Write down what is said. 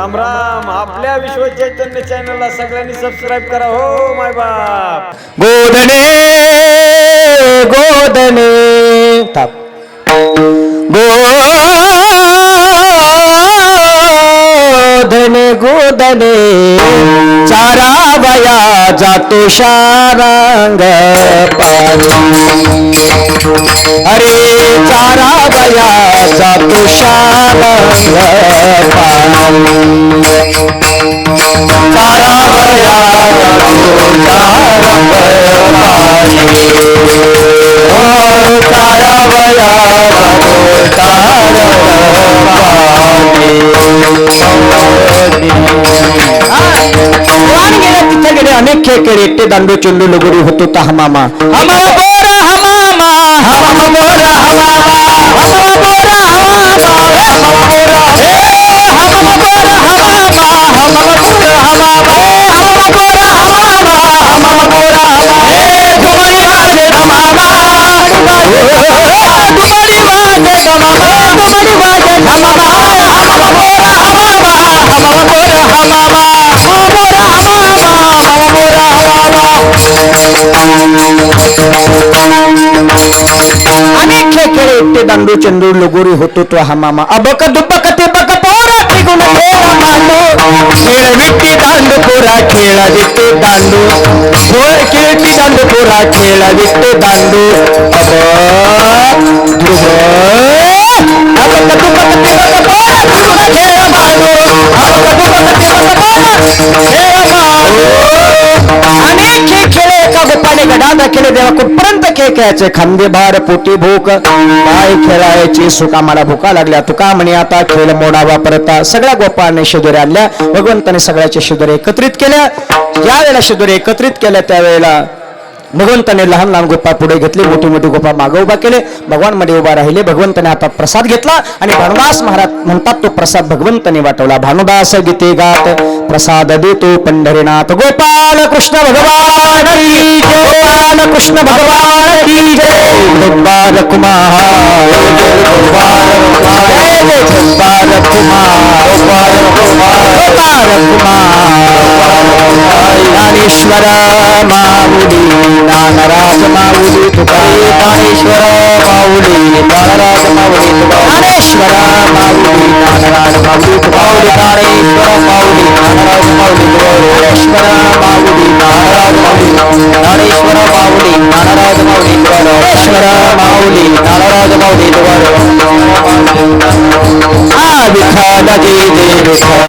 राम राम. आपल्या विश्व चैतन्य चॅनलला सगळ्यांनी सबस्क्राईब करा. हो माय बाप. गोदने गोदने. थाप गोधने गोदने. चारा वया जातो शारांग अरे चारा वया जातो शारांग पाणी तिथे गेले अनेक खेळ खेळ एकटे दांडू चेंडू लगोरी होतो ता अनेक खेळ खेळ एकटे दांडू चेंडू लगोरी होतो तो हा मामा अबक दुबक ते बक पोरा तिगुण पोरा मांडू खेळ विट्टी दांडू. पोरा खेळा विट्टे दांडू होय खेळती दांडू पोरा खेळा विट्टे दांडू. अब ध्रुव कुठपर्यंत खेळायचे खांदे भार पोटी भूक. काय खेळायची सुका मला भुका लागल्या. तुका म्हणे आता खेळ मोडा वापरता. सगळ्या गोपाळने शिदोरे आणल्या. भगवंताने सगळ्याचे शिदोरे एकत्रित केल्या. ज्या वेळेला शिदोरे एकत्रित केल्या त्यावेळेला भगवंताने लहान लहान गोपा पुढे घेतले मोठी मोठी गोपा मागे उभा केले भगवानमध्ये उभा राहिले भगवंताने आता प्रसाद घेतला आणि भानुदास महाराज म्हणतात तो प्रसाद भगवंताने वाटवला. भानुदास गीते गात प्रसाद देतो पंढरीनाथ. गोपाल कृष्ण भगवान गोपाल कृष्ण भगवान गोपाल कुमार. गोपाल कुमार. गोपाल कुमार. ज्ञानेश्वर माऊली ज्ञानराज माऊली तुका ज्ञानेश्वर माऊली ज्ञानराज माऊली तुका ज्ञानेश्वर माऊली ज्ञानराज माऊली तुका ज्ञानेश्वर माऊली ज्ञानराज माऊली तुका ज्ञानेश्वर माऊली ज्ञानराज माऊली ज्ञानेश्वर माऊली ज्ञानराज माऊली तुका ज्ञानेश्वर माऊली ज्ञानराज माऊली तुका आ विठ्ठल जय जय विठ्ठल